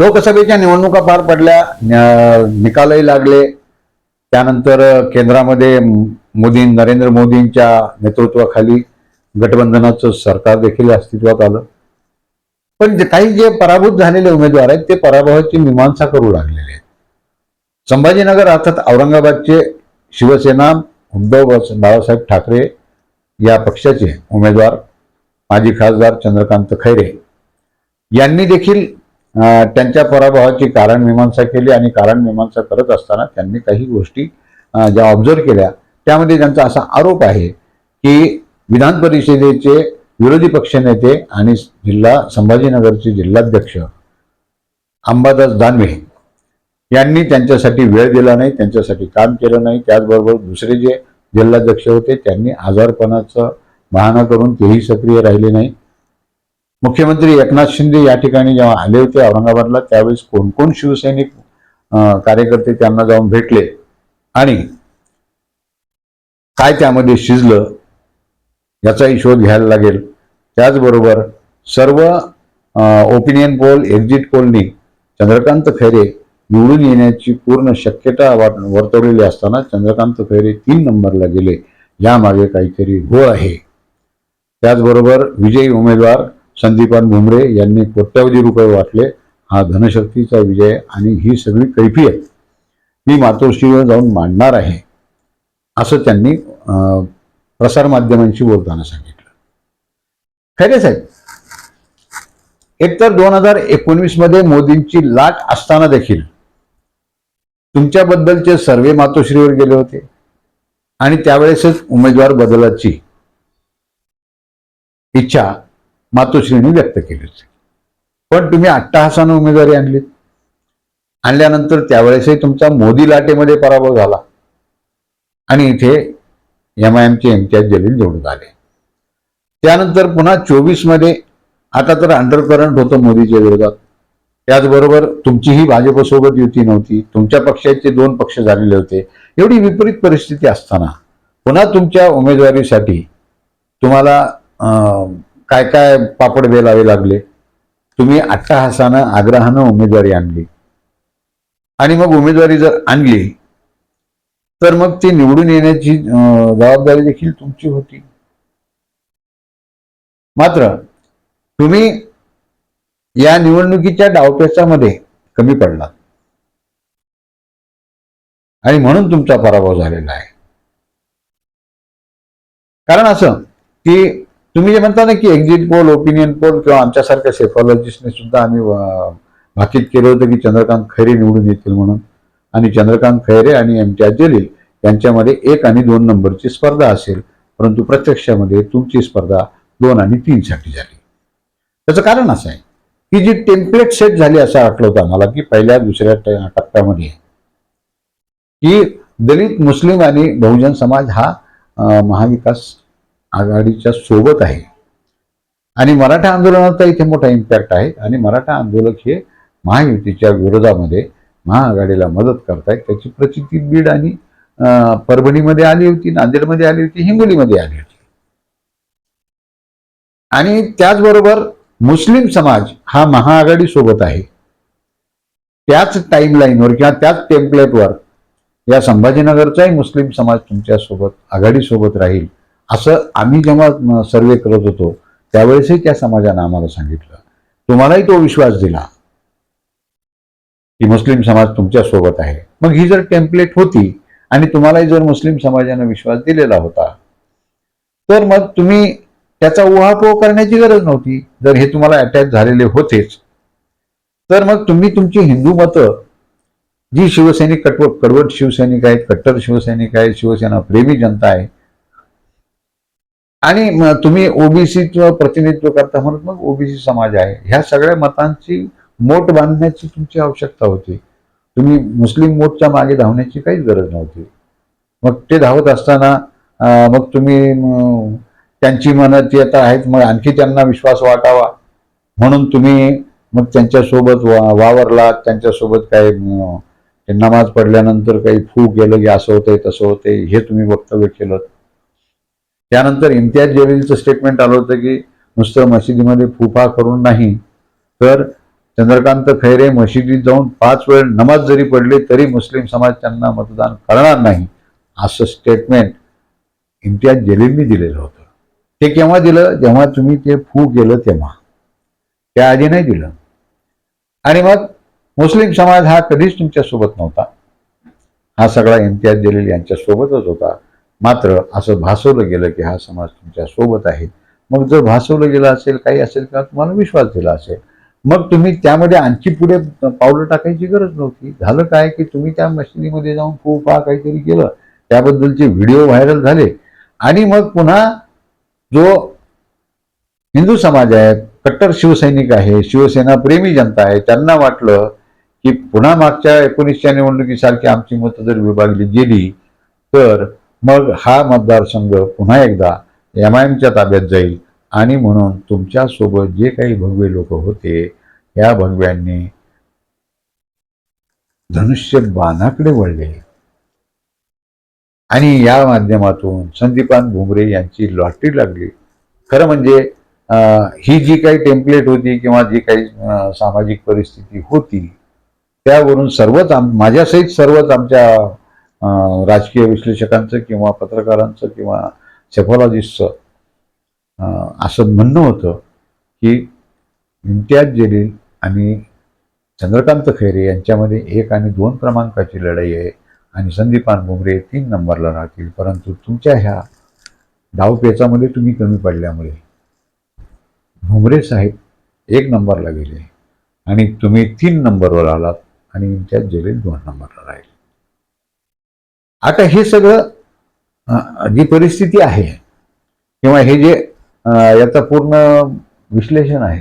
लोकसभेच्या निवडणुका पार पडल्या निकालही लागले. त्यानंतर केंद्रामध्ये मोदी नरेंद्र मोदींच्या नेतृत्वाखाली गठबंधनाचं सरकार देखील अस्तित्वात आलं. पण काही जे पराभूत झालेले उमेदवार आहेत ते पराभवाची मीमांसा करू लागलेले आहेत. संभाजीनगर अर्थात औरंगाबादचे शिवसेना उद्धव बाळासाहेब ठाकरे या पक्षाचे उमेदवार माजी खासदार चंद्रकांत खैरे यांनी देखील त्यांच्या पराभवाची कारण मीमांसा केली आणि कारण मीमांसा करत असताना त्यांनी काही गोष्टी ज्या ऑब्झर्व केल्या त्यामध्ये त्यांचा असा आरोप आहे की विधान परिषदेचे विरोधी पक्षनेते आणि जिल्हा संभाजीनगरचे जिल्हाध्यक्ष अंबादास दानवे यांनी त्यांच्यासाठी वेळ दिला नाही त्यांच्यासाठी काम केलं नाही. त्याचबरोबर दुसरे जे जिल्हाध्यक्ष होते त्यांनी आजारपणाचं बहाणा करून तेही सक्रिय राहिले नाही. मुख्यमंत्री एकनाथ शिंदे या ठिकाणी जेव्हा आले होते औरंगाबादला त्यावेळेस कोणकोण शिवसैनिक कार्यकर्ते त्यांना जाऊन भेटले? आणि काय त्यामध्ये शिजलं याचाही शोध घ्यायला लागेल. त्याचबरोबर सर्व ओपिनियन पोल एक्झिट पोलनी चंद्रकांत खैरे निवडून येण्याची पूर्ण शक्यता वाट वर्तवलेली असताना चंद्रकांत खैरे तीन नंबरला गेले. यामागे काहीतरी घोळ आहे. त्याचबरोबर विजयी उमेदवार संदीपान भुमरे यांनी कोट्यावधी रुपये वाटले. हा धनशक्तीचा विजय आणि ही सगळी कैफियत मी मातोश्रीवर जाऊन मांडणार आहे असं त्यांनी प्रसारमाध्यमांशी बोलताना सांगितलं. खरे साहेब? एकतर दोन हजार एकोणवीसमध्ये मोदींची लाट असताना देखील तुमच्याबद्दलचे सर्वे मातोश्रीवर गेले होते आणि त्यावेळेसच उमेदवार बदलाची इच्छा मातोश्रीने व्यक्त केली होती पण तुम्ही अट्टहासानं उमेदवारी आणली आणल्यानंतर त्यावेळेसही तुमचा मोदी लाटेमध्ये पराभव झाला. आणि इथे एम आय एमचे इम्तियाज जलील निवडून आले. त्यानंतर पुन्हा चोवीसमध्ये आता तर अंडर करंट होतं मोदीच्या विरोधात. त्याचबरोबर तुमचीही भाजपसोबत युती नव्हती. तुमच्या पक्षाचे दोन पक्ष झालेले होते. एवढी विपरीत परिस्थिती असताना पुन्हा तुमच्या उमेदवारीसाठी तुम्हाला अं, काय काय पापड बेलावे लागले? तुम्ही अट्टहासानं आग्रहानं उमेदवारी आणली. आणि मग उमेदवारी जर आणली तर मग ती निवडून येण्याची जबाबदारी देखील तुमची होती. मात्र तुम्ही या निवडणुकीच्या डावपेचामध्ये कमी पडला. आणि म्हणून तुमचा पराभव झालेला आहे. कारण असं की तुम्ही जे म्हणता ना की एक्झिट पोल ओपिनियन पोल किंवा आमच्यासारख्या सेफॉलॉजिस्टने सुद्धा आम्ही भाकीत केलं होतं की चंद्रकांत खैरे निवडून येतील म्हणून. आणि चंद्रकांत खैरे आणि इम्तियाज जलील यांच्यामध्ये एक आणि दोन नंबरची स्पर्धा असेल. परंतु प्रत्यक्षामध्ये तुमची स्पर्धा दोन आणि तीन साठी झाली. त्याचं कारण असं आहे. की जी टेम्पलेट सेट झाली असं वाटलं होतं आम्हाला की पहिल्या दुसऱ्या टप्प्यामध्ये. की दलित मुस्लिम आणि बहुजन समाज हा महाविकास आघाडीच्या सोबत आहे. आणि मराठा आंदोलनाचा इथे मोठा इम्पॅक्ट आहे. आणि मराठा आंदोलक हे महायुतीच्या विरोधामध्ये महाआघाडीला मदत करतायत. त्याची प्रचिती बीड आणि परभणीमध्ये आली होती नांदेडमध्ये आली होती हिंगोलीमध्ये आली होती. आणि त्याचबरोबर मुस्लिम समाज हा महाआघाडी सोबत आहे. त्याच टाईमलाईनवर किंवा त्याच टेम्पलेटवर या संभाजीनगरचाही मुस्लिम समाज तुमच्यासोबत आघाडी सोबत राहील. असं आम्ही जेव्हा सर्वे करत होतो त्यावेळेसही त्या समाजानं आम्हाला सांगितलं. तुम्हालाही तो विश्वास दिला. की मुस्लिम समाज तुमच्यासोबत आहे. मग ही जर टेम्पलेट होती आणि तुम्हालाही जर मुस्लिम समाजानं विश्वास दिलेला होता तर मग तुम्ही त्याचा उहापोह करण्याची गरज नव्हती. जर हे तुम्हाला अटॅच झालेले होतेच तर मग तुम्ही तुमची हिंदू मतं जी शिवसैनिक कटव कडवट शिवसैनिक आहेत कट्टर शिवसैनिक आहेत शिवसेना प्रेमी जनता आहे आणि तुम्ही ओबीसीचं प्रतिनिधित्व करता म्हणून मग ओबीसी समाज आहे. ह्या सगळ्या मतांची मोठ बांधण्याची तुमची आवश्यकता होती. तुम्ही मुस्लिम मोठच्या मागे धावण्याची काहीच गरज नव्हती. मग ते धावत असताना मग तुम्ही त्यांची मनं ती आता आहेत मग आणखी त्यांना विश्वास वाटावा. म्हणून तुम्ही मग त्यांच्यासोबत वा वावरलात त्यांच्यासोबत काय नमाज पडल्यानंतर काही फू गेलं की असं होतंय तसं होतंय हे तुम्ही वक्तव्य केलं. त्यानंतर इम्तियाज जलीलचं स्टेटमेंट आलं होतं की नुसतं मशिदीमध्ये फुफा करून नाही तर चंद्रकांत खैरे मशिदीत जाऊन पाच वेळ नमाज जरी पडले तरी मुस्लिम समाज त्यांना मतदान करणार नाही असं स्टेटमेंट इम्तियाज जलीलनी दिलेलं होतं. ते केव्हा दिलं? जेव्हा तुम्ही ते फू केलं तेव्हा. त्याआधी नाही दिलं. आणि मग मुस्लिम समाज हा कधीच तुमच्यासोबत नव्हता. हा सगळा इम्तियाज जलील यांच्या सोबतच होता. मात्र असं भासवलं गेलं की हा समाज तुमच्यासोबत आहे. मग जर भासवलं गेलं असेल काही असेल किंवा तुम्हाला विश्वास दिला असेल मग तुम्ही त्यामध्ये आणखी पुढे पावलं टाकायची गरज नव्हती. झालं काय की तुम्ही त्या मशिनीमध्ये जाऊन खूप पा काहीतरी केलं त्याबद्दलचे व्हिडिओ व्हायरल झाले आणि मग पुन्हा जो हिंदू समाज आहे कट्टर शिवसैनिक आहे शिवसेना प्रेमी जनता आहे त्यांना वाटलं की पुन्हा मागच्या एकोणीसच्या निवडणुकीसारखी आमची मतं जर विभागली गेली तर मग हा मतदारसंघ पुन्हा एकदा एम आय एमच्या ताब्यात जाईल आणि म्हणून तुमच्यासोबत जे काही भगवे लोक होते या भगव्यांनी धनुष्य बाणाकडे वळले. आणि या माध्यमातून संदीपान भुमरे यांची लॉटरी लागली. खरं म्हणजे ही जी काही टेम्पलेट होती किंवा जी काही सामाजिक परिस्थिती होती त्यावरून सर्वच आम माझ्यासहित सर्वच आमच्या राजकीय विश्लेषकांचं किंवा पत्रकारांचं किंवा सेफॉलॉजिस्टचं असं म्हणणं होतं की इम्तियाज जलील आणि चंद्रकांत खैरे यांच्यामध्ये एक आणि दोन क्रमांकाची लढाई आहे आणि संदीपान भुमरे तीन नंबरला राहतील. परंतु तुमच्या ह्या डावपेचामध्ये तुम्ही कमी पडल्यामुळे भुमरे साहेब एक नंबरला गेले आणि तुम्ही तीन नंबरवर आलात आणि इम्तियाज जलील दोन नंबरला राहील. आता हे सगळं जी परिस्थिती आहे किंवा हे जे याचं पूर्ण विश्लेषण आहे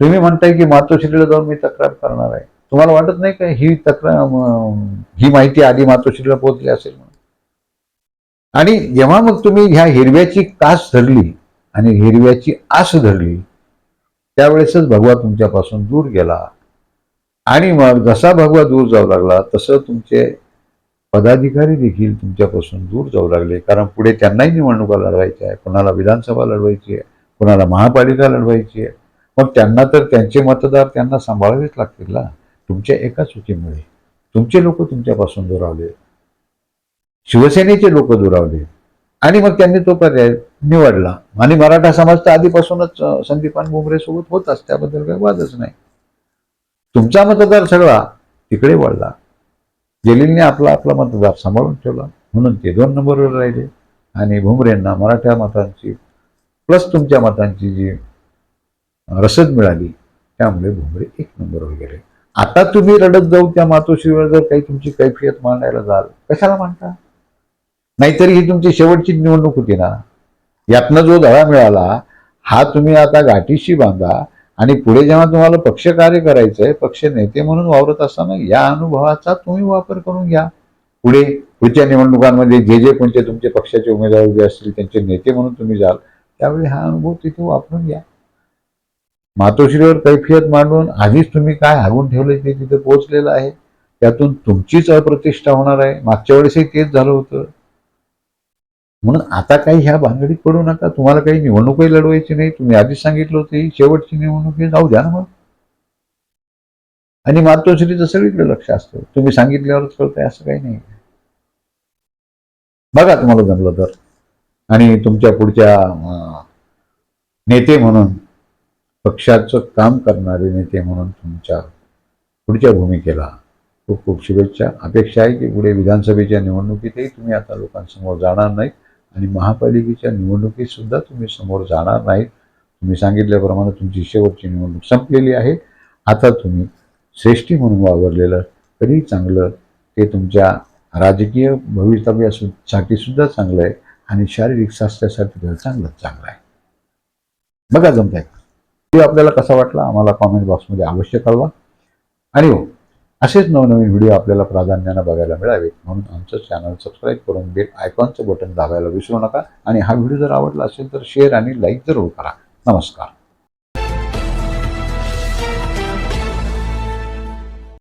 तुम्ही म्हणताय की मातोश्रीला जाऊन मी तक्रार करणार आहे. तुम्हाला वाटत नाही का ही तक्रार ही माहिती आधी मातोश्रीला पोहोचली असेल म्हणून? आणि जेव्हा मग तुम्ही ह्या हिरव्याची कास धरली आणि हिरव्याची आस धरली त्यावेळेसच भगवा तुमच्यापासून दूर गेला. आणि मग जसा भगवा दूर जाऊ लागला तसं तुमचे पदाधिकारी देखील तुमच्यापासून दूर जाऊ लागले. कारण पुढे त्यांनाही निवडणुका लढवायच्या आहे. कोणाला विधानसभा लढवायची आहे. कोणाला महापालिका लढवायची आहे. मग त्यांना तर त्यांचे मतदार त्यांना सांभाळावेच लागतील ना? तुमच्या एका चुकीमुळे. तुमचे लोक तुमच्यापासून दुरावले. शिवसेनेचे लोक दुरावले. आणि मग त्यांनी तो पर्याय निवडला. आणि मराठा समाज तर आधीपासूनच संदीपान भुमरे सोबत होताच. त्याबद्दल काही वादच नाही. तुमचा मतदार सगळा तिकडे वळला. जलीलने आपला आपला मतदार सांभाळून ठेवला. म्हणून ते दोन नंबरवर राहिले. आणि भुमरेंना मराठा मतांची प्लस तुमच्या मतांची जी रसद मिळाली त्यामुळे भुमरे एक नंबरवर गेले. आता तुम्ही रडत जाऊ त्या मातोश्रीवर जर काही तुमची कैफियत मांडायला जाल कशाला मांडता? नाहीतरी ही तुमची शेवटची निवडणूक होती ना. यातनं जो धडा मिळाला हा तुम्ही आता गाठीशी बांधा आणि पुढे जेव्हा तुम्हाला पक्ष कार्य करायचंय पक्ष नेते म्हणून वावरत असताना या अनुभवाचा तुम्ही वापर करून घ्या. पुढे पुढच्या निवडणुकांमध्ये जे जे कोणते तुमचे पक्षाचे उमेदवार उभे असतील त्यांचे नेते म्हणून तुम्ही जाल त्यावेळी हा अनुभव तिथे वापरून घ्या. मातोश्रीवर कैफियत मांडून आधीच तुम्ही काय हागून ठेवले ते तिथे पोहोचलेलं आहे. त्यातून तुमचीच अप्रतिष्ठा होणार आहे. मागच्या वेळेसही तेच झालं होतं. म्हणून आता काही ह्या भानगडीत पडू नका. तुम्हाला काही निवडणूकही लढवायची नाही. तुम्ही आधीच सांगितलं होतं ही शेवटची निवडणूक जाऊ द्या ना मग. आणि मातोश्रीचं सगळीकडे लक्ष असतं. तुम्ही सांगितल्यावरच कळतंय असं काही नाही. बघा तुम्हाला जमलं तर. आणि तुमच्या पुढच्या नेते म्हणून पक्षाचं काम करणारे नेते म्हणून तुमच्या पुढच्या भूमिकेला खूप खूप शुभेच्छा. अपेक्षा आहे की पुढे विधानसभेच्या निवडणुकीतही तुम्ही आता लोकांसमोर जाणार नाहीत. आणि महापालिकेच्या निवडणुकीत सुद्धा तुम्ही समोर जाणार नाहीत. तुम्ही सांगितल्याप्रमाणे तुमची शेवटची निवडणूक संपलेली आहे. आता तुम्ही श्रेष्ठी म्हणून वावरलेलं तरी चांगलं. ते तुमच्या राजकीय भवितव्यासाठी सुद्धा चांगलं आहे आणि शारीरिक स्वास्थ्यासाठी तर चांगलंच चांगलं आहे. बघा जमताय व्हिडिओ आपल्याला कसा वाटला? आम्हाला कॉमेंट बॉक्समध्ये अवश्य कळवा. आणि हो असेच नवनवीन व्हिडिओ आपल्याला प्राधान्यानं बघायला मिळावेत म्हणून आमचं चॅनल सबस्क्राईब करून बेल आयकॉनचं बटन दाबायला विसरू नका. आणि हा व्हिडिओ जर आवडला असेल तर शेअर आणि लाईक जरूर करा. नमस्कार.